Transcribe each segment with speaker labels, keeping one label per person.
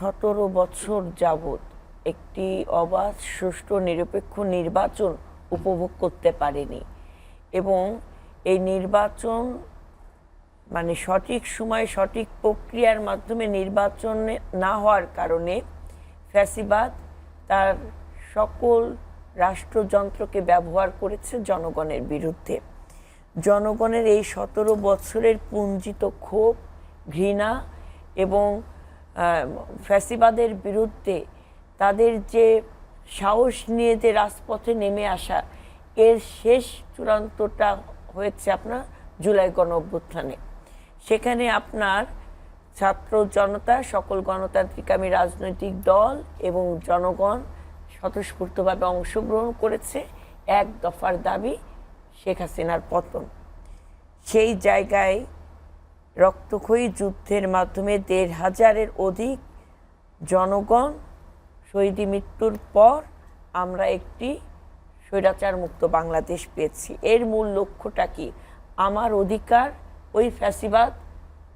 Speaker 1: সতেরো বছর যাবৎ একটি অবাধ, সুষ্ঠু, নিরপেক্ষ নির্বাচন উপভোগ করতে পারেনি এবং এই নির্বাচন মানে সঠিক সময়ে সঠিক প্রক্রিয়ার মাধ্যমে নির্বাচনে না হওয়ার কারণে ফ্যাসিবাদ তার সকল রাষ্ট্রযন্ত্রকে ব্যবহার করেছে জনগণের বিরুদ্ধে। জনগণের এই সতেরো বছরের পুঞ্জিত ক্ষোভ, ঘৃণা এবং ফ্যাসিবাদের বিরুদ্ধে তাদের যে সাহস নিয়ে যে রাজপথে নেমে আসা, এর শেষ চূড়ান্তটা হয়েছে আপনার জুলাই গণ অভ্যুত্থানে সেখানে আপনার ছাত্র জনতা, সকল গণতান্ত্রিকামী রাজনৈতিক দল এবং জনগণ স্বতঃস্ফূর্তভাবে অংশগ্রহণ করেছে এক দফার দাবি শেখ হাসিনার পতন। সেই জায়গায় রক্তক্ষয়ী যুদ্ধের মাধ্যমে দেড় হাজারের অধিক জনগণ শহীদি মৃত্যুর পর আমরা একটি স্বৈরাচার মুক্ত বাংলাদেশ পেয়েছি। এর মূল লক্ষ্যটা কি? আমার অধিকার ওই ফ্যাসিবাদ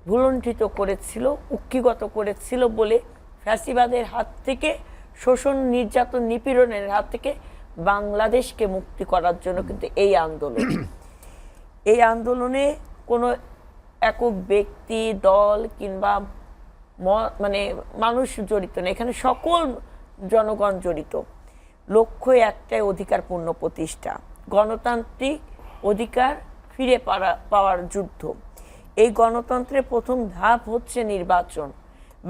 Speaker 1: ভুলণ্ঠিত করেছিল উক্ষিগত করেছিল বলে ফ্যাসিবাদের হাত থেকে, শোষণ, নির্যাতন, নিপীড়নের হাত থেকে বাংলাদেশকে মুক্তি করার জন্য কিন্তু এই আন্দোলন। এই আন্দোলনে কোনো একক ব্যক্তি, দল কিংবা মানে মানুষ জড়িত না, এখানে সকল জনগণ জড়িত। লক্ষ্য একটাই অধিকার পূর্ণ প্রতিষ্ঠা। গণতান্ত্রিক অধিকার ফিরে পাওয়ার যুদ্ধ। এই গণতন্ত্রের প্রথম ধাপ হচ্ছে নির্বাচন।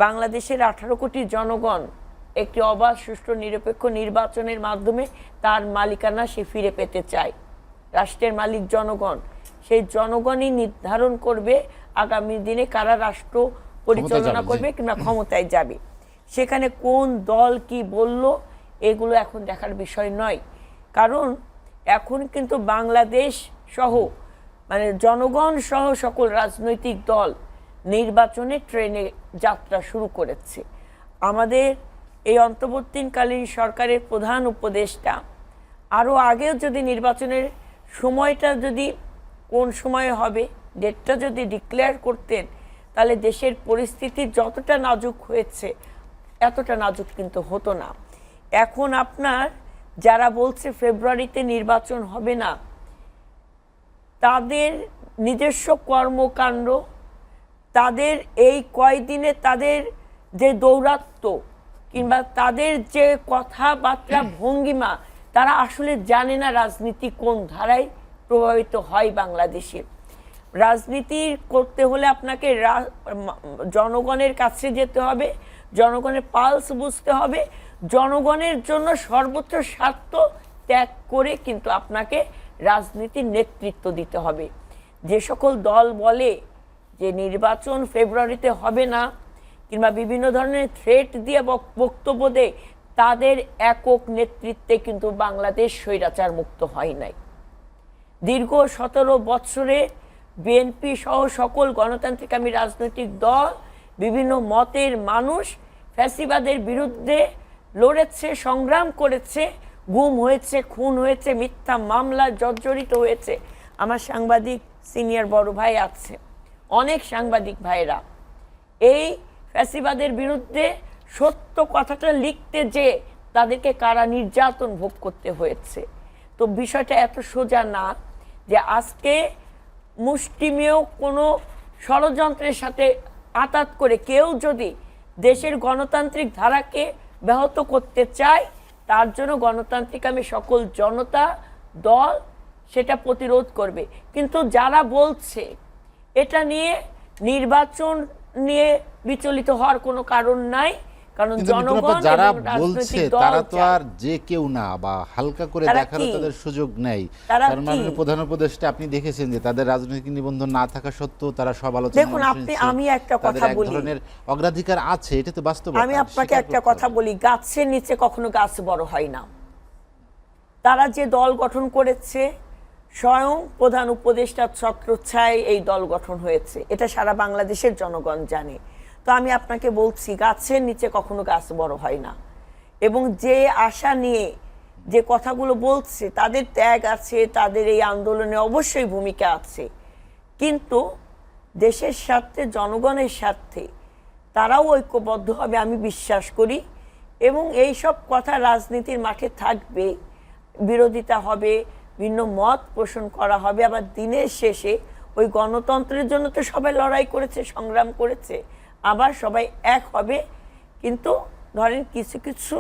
Speaker 1: বাংলাদেশের আঠারো কোটি জনগণ একটি অবাধ, সুষ্ঠু, নিরপেক্ষ নির্বাচনের মাধ্যমে তার মালিকানা সে ফিরে পেতে চায়। রাষ্ট্রের মালিক জনগণ। সেই জনগণই নির্ধারণ করবে আগামী দিনে কারা রাষ্ট্র পরিচালনা। করবে কিংবা ক্ষমতায় যাবে। সেখানে কোন দল কি বলল এগুলো এখন দেখার বিষয় নয়। কারণ এখন কিন্তু বাংলাদেশ সহ মানে জনগণ সহ সকল রাজনৈতিক দল নির্বাচনে ট্রেনে যাত্রা শুরু করেছে। আমাদের এই অন্তর্বর্তীকালীন সরকারের প্রধান উপদেষ্টা আরও আগেও যদি নির্বাচনের সময়টা যদি কোন সময়ে হবে? ডেটটা যদি ডিক্লেয়ার করতেন, তাহলে দেশের পরিস্থিতি যতটা নাজুক হয়েছে, এতটা নাজুক কিন্তু হতো না। এখন আপনার যারা বলছে ফেব্রুয়ারিতে নির্বাচন হবে না, তাদের নিজস্ব কর্মকাণ্ড, তাদের এই কয়দিনে তাদের যে দৌরাত্ম্য কিংবা তাদের যে কথাবার্তা ভঙ্গিমা, তারা আসলে জানে না রাজনীতি কোন ধারায়। প্রভাবিত হয় বাংলাদেশে। রাজনীতি করতে হলে আপনাকে জনগণের কাছে যেতে হবে, জনগণের পালস বুঝতে হবে, জনগণের জন্য সর্বোচ্চ স্বার্থ ত্যাগ করে কিন্তু আপনাকে রাজনীতির নেতৃত্ব দিতে হবে। যে সকল দল বলে যে নির্বাচন ফেব্রুয়ারিতে হবে না, কিংবা বিভিন্ন ধরনের থ্রেট দিয়ে বক্তব্য দেয়, তাদের একক নেতৃত্বে কিন্তু বাংলাদেশ স্বৈরাচার মুক্ত হয় নাই। দীর্ঘ সতেরো বৎসরে বিএনপি সহ সকল গণতান্ত্রিকামী রাজনৈতিক দল, বিভিন্ন মতের মানুষ ফ্যাসিবাদের বিরুদ্ধে লড়েছে, সংগ্রাম করেছে, গুম হয়েছে, খুন হয়েছে, মিথ্যা মামলা জর্জরিত হয়েছে। আমার সাংবাদিক সিনিয়র বড় ভাই আছে, অনেক সাংবাদিক ভাইরা এই ফ্যাসিবাদের বিরুদ্ধে সত্য কথাটা লিখতে যে তাদেরকে কারা নির্যাতন ভোগ করতে হয়েছে। তো বিষয়টা এত সোজা না। যে আজকে মুষ্টিমেয় কোনো ষড়যন্ত্রের সাথে আতাত করে কেউ যদি দেশের গণতান্ত্রিক ধারাকে ব্যাহত করতে চায়, তার জন্য গণতান্ত্রিক আমি সকল জনতা, দল সেটা প্রতিরোধ করবে। কিন্তু যারা বলছে এটা নিয়ে নির্বাচন নিয়ে বিচলিত হওয়ার কোনো কারণ নাই কারণ জনগণ
Speaker 2: যারা বলছে তারা তো আর যে কেউ না বা হালকা করে
Speaker 1: কি?
Speaker 2: তাদের সুযোগ নেই। কারণ মাননীয় প্রধান উপদেষ্টা আপনি দেখেছেন যে তাদের রাজনৈতিক নিবন্ধন না থাকা সত্ত্বেও তারা সব আলোচনা
Speaker 1: দেখুন, আপনি- আমি একটা কথা বলি।
Speaker 2: ধরনের অগ্রাধিকার আছে এটা তো বাস্তব
Speaker 1: আমি আপনাকে একটা কথা বলি গাছের নিচে কখনো গাছ বড় হয় না। তারা যে দল গঠন করেছে স্বয়ং প্রধান উপদেষ্টা ছত্রছায় এই দল গঠন হয়েছে। এটা সারা বাংলাদেশের জনগণ জানে। তো আমি আপনাকে বলছি, গাছের নিচে কখনো গাছ বড় হয় না। এবং যে আশা নিয়ে যে কথাগুলো বলছে, তাদের ত্যাগ আছে, তাদের এই আন্দোলনে অবশ্যই ভূমিকা আছে। কিন্তু দেশের স্বার্থে, জনগণের স্বার্থে তারাও ঐক্যবদ্ধ হবে আমি বিশ্বাস করি। এবং এই সব কথা রাজনীতির মাঠে থাকবে, বিরোধিতা হবে, ভিন্ন মত পোষণ করা হবে। আবার দিনের শেষে ওই গণতন্ত্রের জন্য তো সবাই লড়াই করেছে, সংগ্রাম করেছে। আবার সবাই এক হবে। কিন্তু ধরেন কিছু কিছু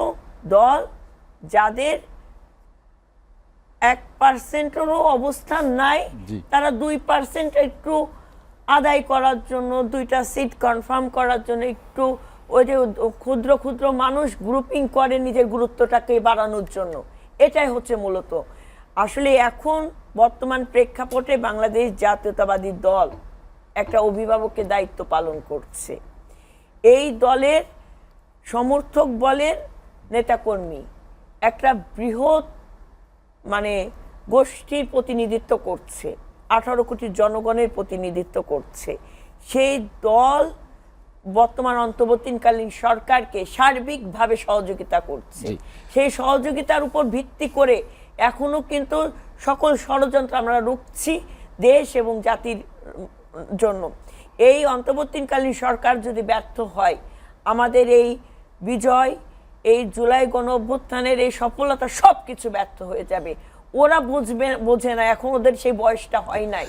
Speaker 1: দল যাদের এক পার্সেন্টেরও অবস্থান নাই তারা দুই পার্সেন্ট একটু আদায় করার জন্য দুইটা সিট কনফার্ম করার জন্য একটু ওই যে ক্ষুদ্র ক্ষুদ্র মানুষ গ্রুপিং করে নিজের গুরুত্বটাকে বাড়ানোর জন্য। এটাই হচ্ছে মূলত। আসলে এখন বর্তমান প্রেক্ষাপটে বাংলাদেশ জাতীয়তাবাদী দল একটা অভিভাবকের দায়িত্ব পালন করছে। এই দলের সমর্থক বলেন নেতাকর্মী একটা বৃহৎ মানে গোষ্ঠীর প্রতিনিধিত্ব করছে আঠারো কোটি জনগণের প্রতিনিধিত্ব করছে। সেই দল বর্তমান অন্তর্বর্তীকালীন সরকারকে সার্বিকভাবে সহযোগিতা করছে। সেই সহযোগিতার উপর ভিত্তি করে এখনও কিন্তু সকল ষড়যন্ত্র আমরা রুখছি দেশ এবং জাতির জন্য। এই অন্তর্বর্তীকালীন সরকার যদি ব্যর্থ হয়, আমাদের এই বিজয়, এই জুলাই গণ অভ্যুত্থানের এই সফলতা সব কিছু ব্যর্থ হয়ে যাবে। ওরা বুঝবে, বোঝে না, এখন ওদের সেই বয়সটা হয় নাই।